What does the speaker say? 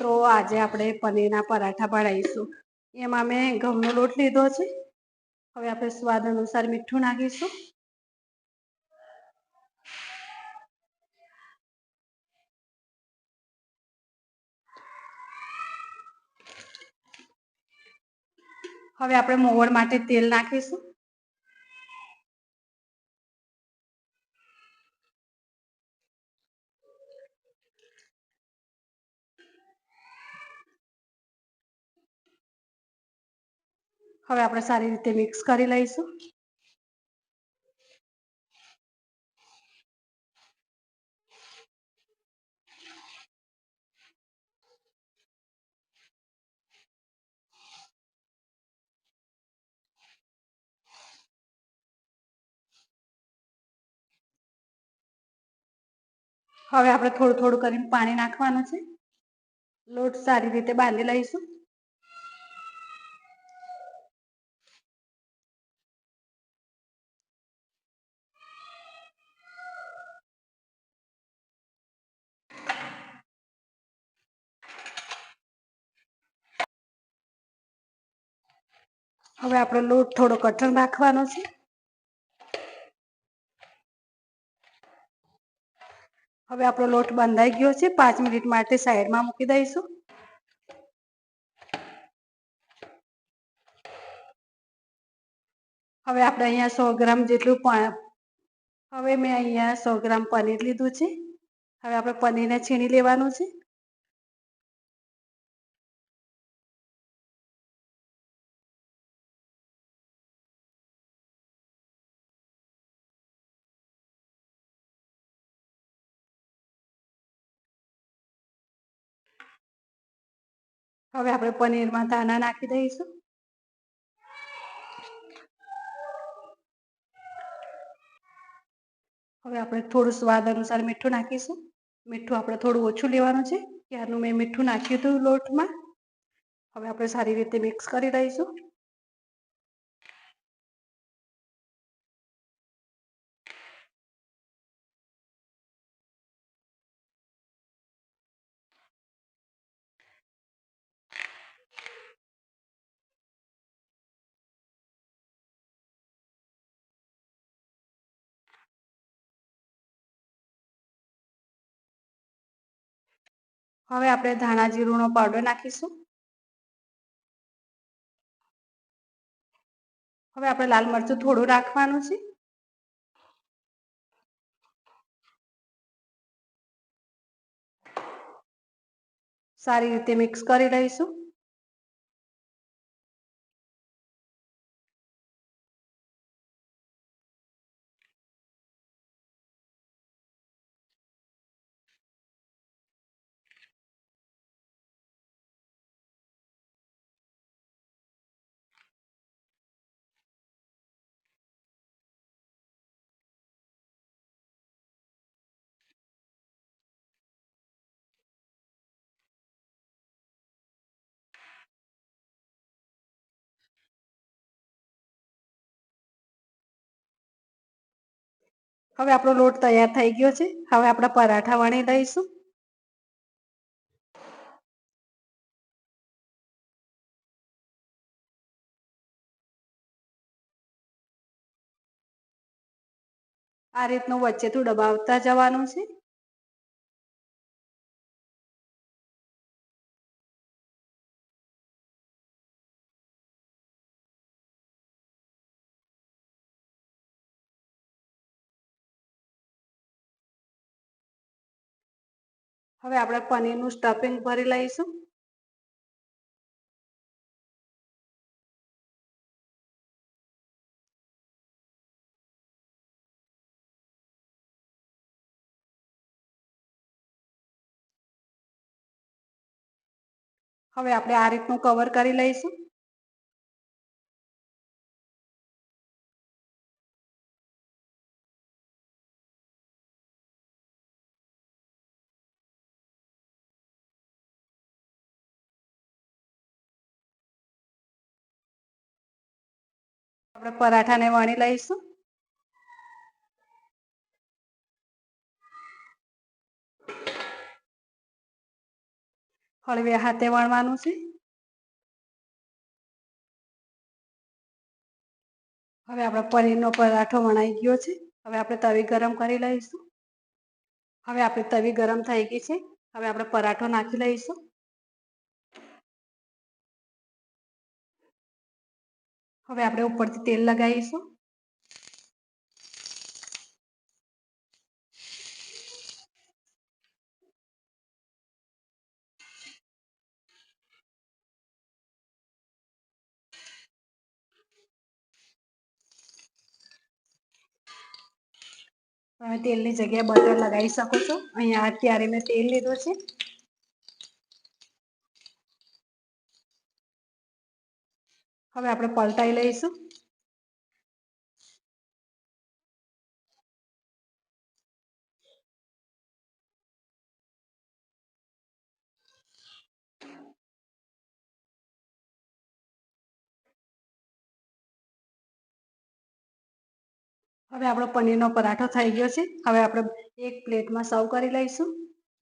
મિત્રો, આજે આપણે પનીરના પરાઠા બનાવીશું એમાં મેં ઘઉંનો લોટ લીધો છે. હવે આપણે સ્વાદ અનુસાર મીઠું નાખીશું. હવે આપણે મોવણ માટે તેલ નાખીશું. હવે આપણે સારી રીતે મિક્સ કરી લઈશું. હવે આપણે થોડું થોડું કરીને પાણી નાખવાનું છે. લોટ સારી રીતે બાંધી લઈશું. હવે આપણો લોટ થોડો કઠણ રાખવાનો છે. હવે આપણો લોટ બંધાઈ ગયો છે. પાંચ મિનિટ માટે સાઈડમાં મૂકી દઈશું. હવે આપણે અહીંયા સો ગ્રામ જેટલું હવે મેં અહીંયા સો ગ્રામ પનીર લીધું છે. હવે આપણે પનીરને છીણી લેવાનું છે. હવે આપણે પનીરમાં દાણા નાખી દઈશું. હવે આપણે થોડું સ્વાદ અનુસાર મીઠું નાખીશું. મીઠું આપણે થોડું ઓછું લેવાનું છે. ત્યારનું મેં મીઠું નાખ્યું હતું લોટમાં. હવે આપણે સારી રીતે મિક્સ કરી દઈશું હવે આપણે ધાણા જીરુંનો પાવડર નાખીશું. હવે આપણે લાલ મરચું થોડું રાખવાનું છે. સારી રીતે મિક્સ કરી લઈશું. હવે આપણો લોટ તૈયાર થઈ ગયો છે. હવે આપણા પરાઠા વણી લઈશું. આ રીતનું વચ્ચેથી દબાવતા જવાનું છે. હવે આપણે પનીરનું સ્ટફિંગ ભરી લઈશું. હવે આપણે આ રીતનું કવર કરી લઈશું. આપણે પરાઠાને વણી લઈશું. હળવે હાથે વણવાનું છે. હવે આપણો પનીરનો પરાઠો વણાઈ ગયો છે. હવે આપણે તવી ગરમ કરી લઈશું. હવે આપણી તવી ગરમ થઈ ગઈ છે. હવે આપણે પરાઠો નાખી લઈશું. હવે આપણે ઉપરથી તેલ લગાવીશું. તમે તેલની જગ્યાએ બટર લગાવી શકો છો. અહીંયા અત્યારે મેં તેલ લીધું છે. હવે આપણે પલટાઈ લઈશું. હવે આપણો પનીરનો પરાઠો થઈ ગયો છે. હવે આપણે એક પ્લેટમાં સર્વ કરી લઈશું.